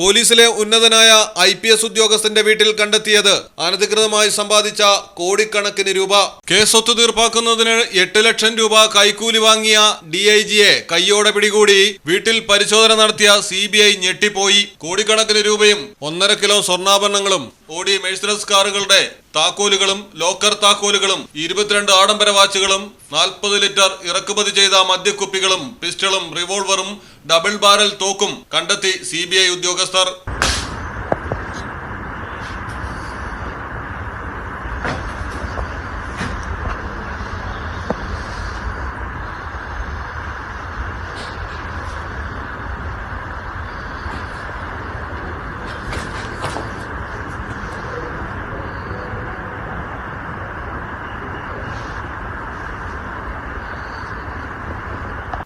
പോലീസിലെ ഉന്നതനായ I P S ഉദ്യോഗസ്ഥന്റെ വീട്ടിൽ കണ്ടെത്തിയത്. അനധികൃതമായി സമ്പാദിച്ച കോടിക്കണക്കിന് രൂപ. കേസ് ഒത്തുതീർപ്പാക്കുന്നതിന് എട്ട് ലക്ഷം രൂപ കൈക്കൂലി വാങ്ങിയ ഡി ഐ ജിയെ കയ്യോടെ പിടികൂടി. വീട്ടിൽ പരിശോധന നടത്തിയ സി ബി ഐ ഞെട്ടിപ്പോയി. കോടിക്കണക്കിന് രൂപയും ഒന്നര കിലോ സ്വർണാഭരണങ്ങളും ഓടി മെഴ്സിഡസ് കാറുകളുടെ താക്കോലുകളും ലോക്കർ താക്കോലുകളും ഇരുപത്തിരണ്ട് ആഡംബര വാച്ചുകളും നാൽപ്പത് ലിറ്റർ ഇറക്കുമതി ചെയ്ത മദ്യക്കുപ്പികളും പിസ്റ്റളും റിവോൾവറും ഡബിൾ ബാരൽ തോക്കും കണ്ടെത്തി സി ഉദ്യോഗസ്ഥർ.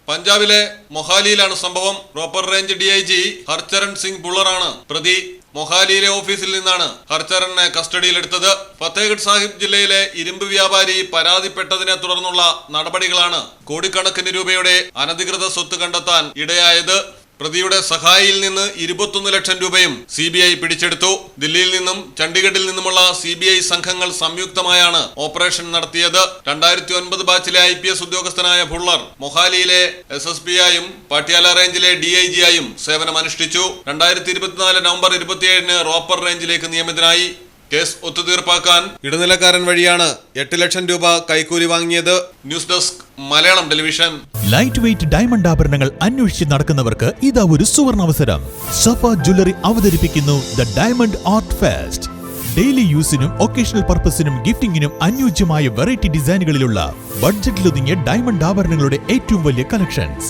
പഞ്ചാബിലെ മൊഹാലിയിലാണ് സംഭവം. Ropar range D I G Harcharan Singh ബുള്ളറാണ്. പ്രതി മൊഹാലിയിലെ ഓഫീസിൽ നിന്നാണ് ഹർചരണിനെ കസ്റ്റഡിയിലെടുത്തത്. ഫത്തേഗഡ് സാഹിബ് ജില്ലയിലെ ഇരുമ്പ് വ്യാപാരി പരാതിപ്പെട്ടതിനെ തുടർന്നുള്ള നടപടികളാണ് കോടിക്കണക്കിന് രൂപയുടെ അനധികൃത സ്വത്ത് കണ്ടെത്താൻ ഇടയായത്. പ്രതിയുടെ സഹായിയിൽ നിന്ന് ഇരുപത്തൊന്ന് ലക്ഷം രൂപയും സി ബി ഐ പിടിച്ചെടുത്തു. ദില്ലിയിൽ നിന്നും ചണ്ഡീഗഡിൽ നിന്നുമുള്ള സി ബി ഐ സംഘങ്ങൾ സംയുക്തമായാണ് ഓപ്പറേഷൻ നടത്തിയത്. രണ്ടായിരത്തി ഒൻപത് ബാച്ചിലെ ഐ പി എസ് ഉദ്യോഗസ്ഥനായ ഭുള്ളർ മൊഹാലിയിലെ എസ് എസ് പി ആയും പാട്യാല റേഞ്ചിലെ ഡി ഐ ജി ആയും സേവനമനുഷ്ഠിച്ചു. രണ്ടായിരത്തി ഇരുപത്തിനാല് നവംബർ ഇരുപത്തിയേഴിന് റോപ്പർ റേഞ്ചിലേക്ക് നിയമിതനായി. കേസ് ഒത്തുതീർപ്പാക്കാൻ ഇടനിലക്കാരൻ വഴിയാണ് എട്ട് ലക്ഷം രൂപ കൈക്കൂലി വാങ്ങിയത്. News desk Malayalam television. Light weight diamond ആഭരണങ്ങൾ അന്വേഷിച്ച് നടക്കുന്നവർക്ക് ഇതാ ഒരു സുവർണ അവസരം. സഫ ജ്വല്ലറി അവതരിപ്പിക്കുന്നു the diamond art fest daily യൂസിനും occasional പർപ്പസിനും ഗിഫ്റ്റിംഗിനും അനുയോജ്യമായ വെറൈറ്റി ഡിസൈനുകളിലുള്ള ബഡ്ജറ്റിലൊതുങ്ങിയ ഡയമണ്ട് ആഭരണങ്ങളുടെ ഏറ്റവും വലിയ കളക്ഷൻസ്